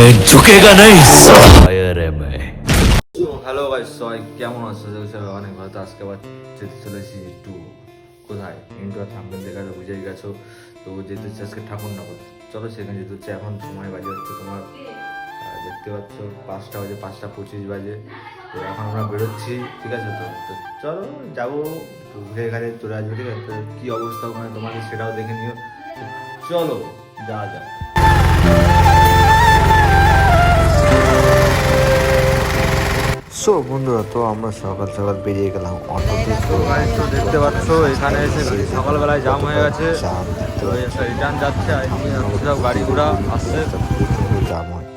मैं झुकेगा नहीं फायर है मैं হ্যালো ভাই সবাই কেমন আছো সবাই অনেক ভালো তো আজকে আবার যেতে চলেছি একটু কোথায় ইন্ডিয়া থাম্বেল দেখা তো বুঝেই গেছো তো যেতে হচ্ছে আজকে ঠাকুরনগর চলো সেখানে যেতে হচ্ছে এখন সময় বাজে হচ্ছে তোমার আহ, দেখতে পাচ্ছ পাঁচটা বাজে পাঁচটা পঁচিশ বাজে তো এখন আমরা বেরোচ্ছি ঠিক আছে তো তো চলো যাবো একটু ঘুরে ঘাড়ে চলে আসবো ঠিক আছে তো কী অবস্থা ওখানে তোমাদের সেটাও দেখে নিও তো চলো যাওয়া যাক সো বন্ধুরা তো আমরা সকাল সকাল বেরিয়ে গেলাম অটো তো দেখতে পাচ্ছ এখানে এসে সকালবেলায় জাম হয়ে গেছে। তো রিটার্ন যাচ্ছে গাড়ি ঘোড়া আসছে। জাম হয়।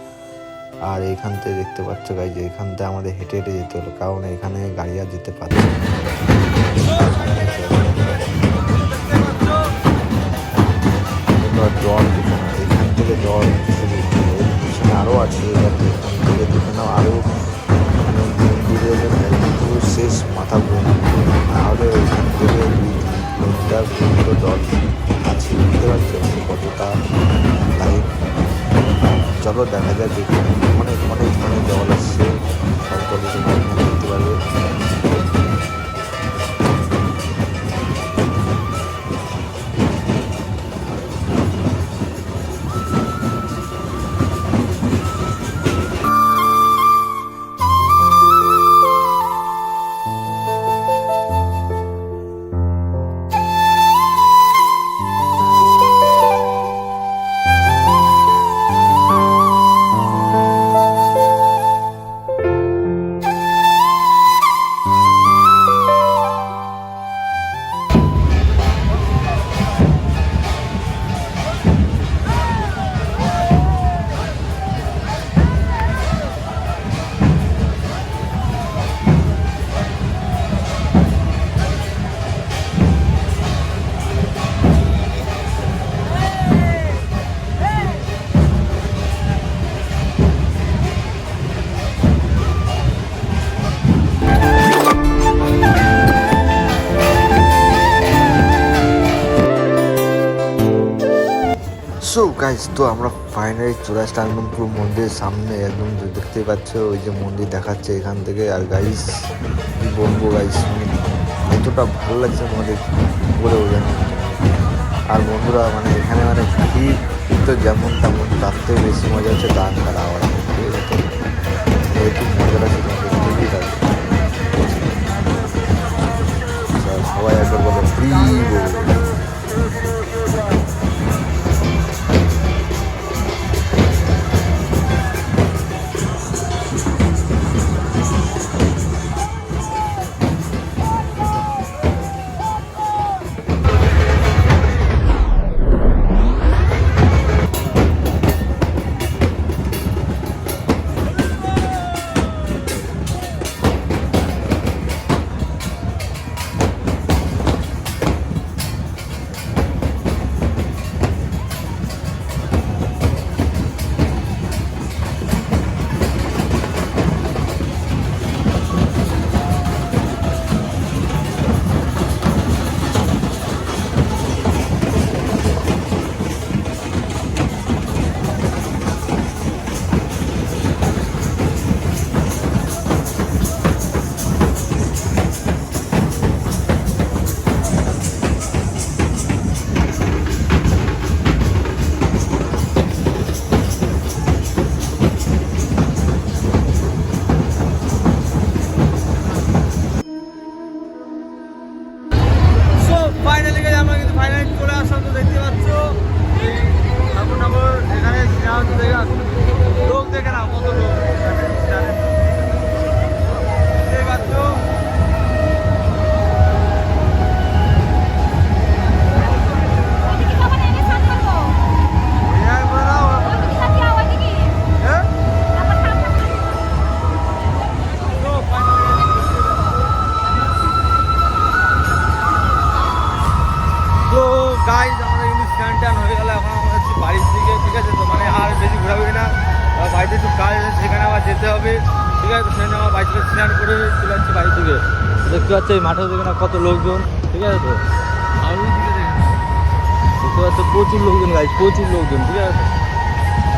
আর এখান থেকে দেখতে পাচ্ছ গাড়ি যে এখান থেকে আমাদের হেঁটে হেঁটে যেতে হলো কারণ এখানে গাড়ি আর যেতে পারছে না। চলো দেখা যাক সো গাইজ তো আমরা ফাইনালি চলে আসলাম একদম পুরো মন্দিরের সামনে। একদম দেখতেই পাচ্ছ, ওই যে মন্দির দেখাচ্ছে এখান থেকে। আর গাইস কি বলব গাইস মানে এতটা ভালো লাগছে আমাদের বলে বোঝানো আর বন্ধুরা মানে এখানে মানে ভিড় তো যেমন তেমন, তার থেকে বেশি মজা হচ্ছে গান আওয়াজ। ঠিক আছে? তো একটু মজাটা ছিল খুবই লাগে সবাই একবার ফ্রি যেতে হবে। ঠিক আছে সেখানে আমার বাইকটা স্নান করে চলে যাচ্ছে বাড়ি থেকে দেখতে পাচ্ছি এই দেখে না কত লোকজন ঠিক আছে তো? দেখে। দেখতে পাচ্ছ প্রচুর লোকজন গাড়ি প্রচুর লোকজন ঠিক আছে?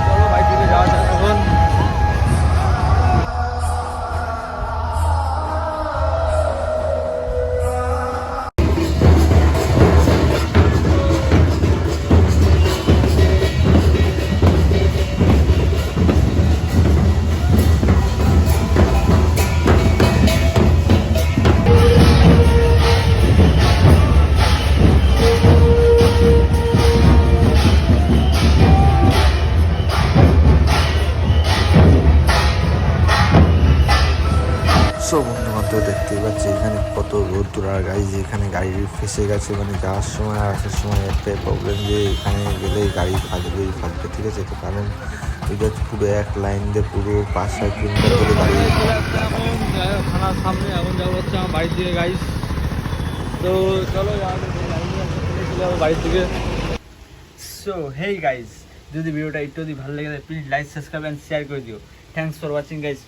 চলো বাইক থেকে যাওয়া যাক। এখন বান্ধব দেখতেই পাচ্ছি এখানে কত রোদ আর গাড়ি এখানে গাড়ি ফেসে গেছে মানে যাওয়ার সময় আর আসার সময় একটাই প্রবলেম যে এখানে গেলে গাড়ি ফাঁকবেই ফাঁকবে ঠিক আছে? তো কারণ এটা পুরো এক লাইন দিয়ে পুরো পাঁচ ছয় কিলোমিটার ধরে গাড়ি খানার সামনে এখন যাব হচ্ছে আমার বাড়ির দিকে গাইস তো চলো বাড়ির দিকে সো হেই গাইস যদি ভিডিওটা একটু যদি ভালো লেগে থাকে please like subscribe and share করে দিও। Thanks for watching guys